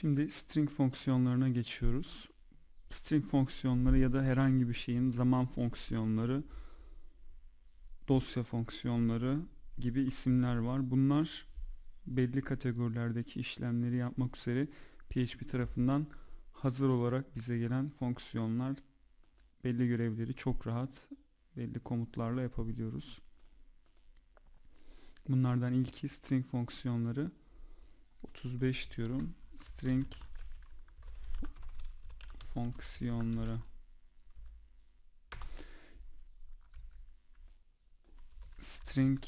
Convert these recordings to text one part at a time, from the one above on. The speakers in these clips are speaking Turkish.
Şimdi string fonksiyonlarına geçiyoruz. String fonksiyonları ya da herhangi bir şeyin zaman fonksiyonları, dosya fonksiyonları gibi isimler var. Bunlar belli kategorilerdeki işlemleri yapmak üzere PHP tarafından hazır olarak bize gelen fonksiyonlar belli görevleri çok rahat belli komutlarla yapabiliyoruz. Bunlardan ilki string fonksiyonları 35 diyorum. String fonksiyonları. String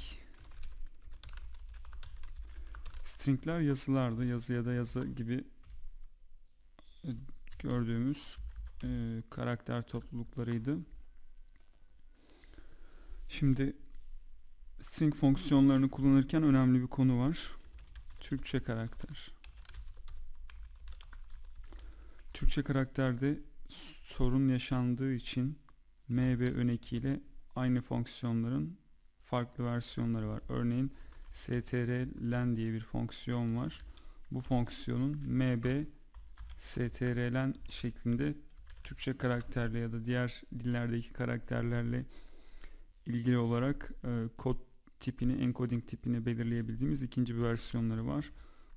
stringler yazılardı. Yazı ya da yazı gibi e, gördüğümüz e, karakter topluluklarıydı. Şimdi string fonksiyonlarını kullanırken önemli bir konu var. Türkçe karakter. Türkçe karakterde sorun yaşandığı için mb öneki ile aynı fonksiyonların farklı versiyonları var. Örneğin strlen diye bir fonksiyon var. Bu fonksiyonun mb strlen şeklinde Türkçe karakterle ya da diğer dillerdeki karakterlerle ilgili olarak e, kod tipini, encoding tipini belirleyebildiğimiz ikinci bir versiyonları var.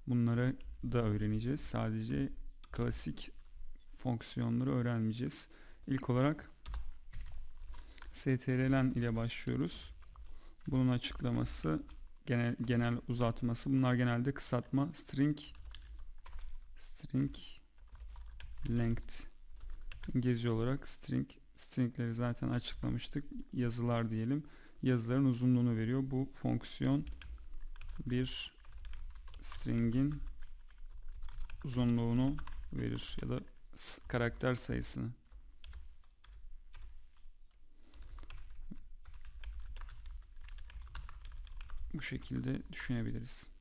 Bunları da öğreneceğiz. Sadece klasik fonksiyonları öğrenmeyeceğiz. İlk olarak strlen ile başlıyoruz. Bunun açıklaması, genel genel uzatması. Bunlar genelde kısaltma string string length İngilizce olarak string stringleri zaten açıklamıştık. Yazılar diyelim. Yazıların uzunluğunu veriyor. Bu fonksiyon bir stringin uzunluğunu verir ya da karakter sayısını. Bu şekilde düşünebiliriz.